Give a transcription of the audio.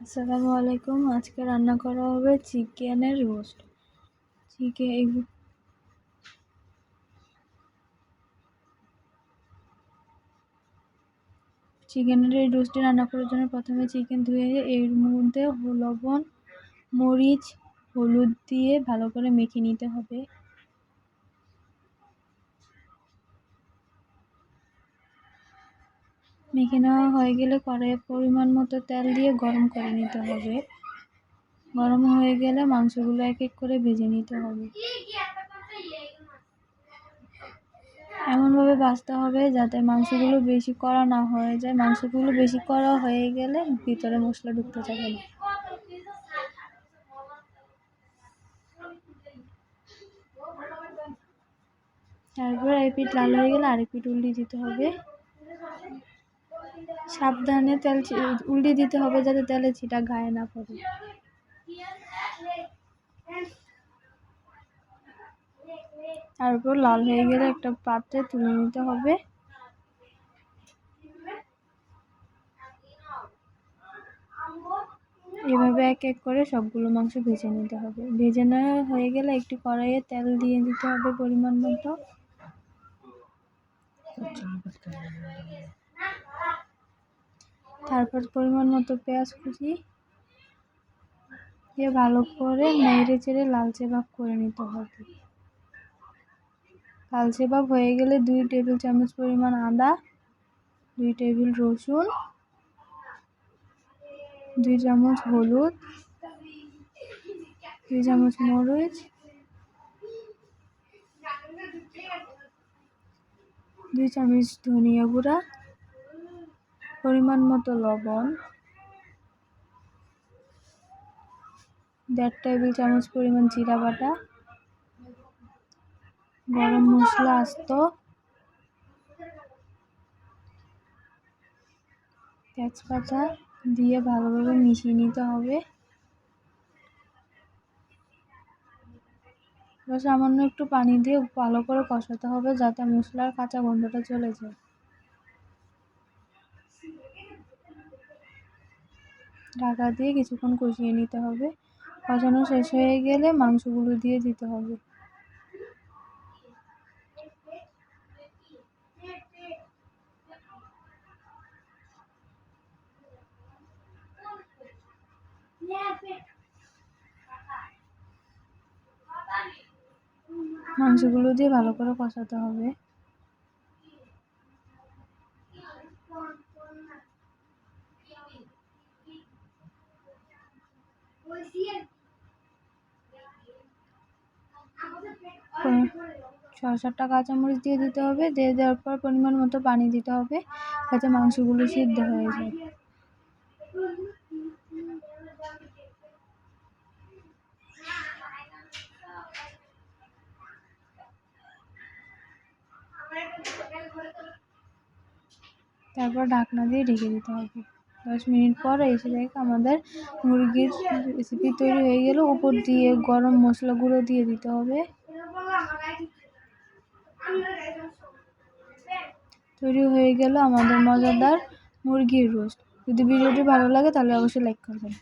আসসালামু আলাইকুম। আজকে রান্না করা হবে চিকেনের রোস্ট। চিকেন চিকেনের এই রোস্টটি রান্না করার জন্য প্রথমে চিকেন ধুয়ে এর মধ্যে লবণ, মরিচ, হলুদ দিয়ে ভালো করে মেখে নিতে হবে। মেখে নেওয়া হয়ে গেলে কড়াইয়ে পরিমাণ মতো তেল দিয়ে গরম করে নিতে হবে। গরম হয়ে গেলে মাংসগুলো এক এক করে ভেজে নিতে হবে। এমনভাবে ভাজতে হবে যাতে মাংসগুলো বেশি কড়া না হয়ে যায়। মাংসগুলো বেশি কড়া হয়ে গেলে ভিতরে মশলা ঢুকতে যাবে না। তারপর এই পিঠ লাল হয়ে গেলে আরেক পিঠ উল্টে দিতে হবে। সাবধানে তেল উল্টে দিতে হবে যাতে তেলে ছিটা গায়ে না পড়ে। তারপর লাল হয়ে গেলে একটা পাত্রে তুলে নিতে হবে। এভাবে এক এক করে সবগুলো মাংস ভেজে নিতে হবে। ভেজে নেওয়া হয়ে গেলে একটু কড়াইয়ে তেল দিয়ে দিতে হবে পরিমাণ মতো। তারপর পরিমাণ মতো পেঁয়াজ কুচি দিয়ে ভালো করে নেড়ে চেড়ে লালচে ভাব করে নিতে হবে। লালচে ভাব হয়ে গেলে দুই টেবিল চামচ পরিমাণ আদা, দুই টেবিল রসুন, দুই চামচ হলুদ, দুই চামচ মরিচ, দুই চামচ ধনিয়া গুঁড়া পরিমাণ মতো লবণ, দেড় টেবিল চামচ পরিমাণ জিরা বাটা, গরম মশলা আস্ত, তেজপাতা দিয়ে ভালোভাবে মিশিয়ে নিতে হবে। সামান্য একটু পানি দিয়ে ভালো করে কষাতে হবে যাতে মশলার কাঁচা গন্ধটা চলে যায়। ঢাকা দিয়ে কিছুক্ষণ কষিয়ে নিতে হবে। কষানো শেষ হয়ে গেলে মাংসগুলো দিয়ে দিতে হবে। মাংসগুলো দিয়ে ভালো করে কষাতে হবে। ছয় সাতটা কাঁচামরিচ দিয়ে দিতে হবে। দিয়ে দেওয়ার পর পরিমাণ মতো পানি দিতে হবে যাতে মাংসগুলো সিদ্ধ হয়ে যায়। তারপর ঢাকনা দিয়ে ঢেকে দিতে হবে। দশ মিনিট পর এসে দেখ আমাদের মুরগির রেসিপি তৈরি হয়ে গেল। উপর দিয়ে গরম মশলা গুঁড়ো দিয়ে দিতে হবে। তৈরি হয়ে গেল আমাদের মজাদার মুরগির রোস্ট যদি ভিডিওটি ভালো লাগে তাহলে অবশ্যই লাইক করবেন।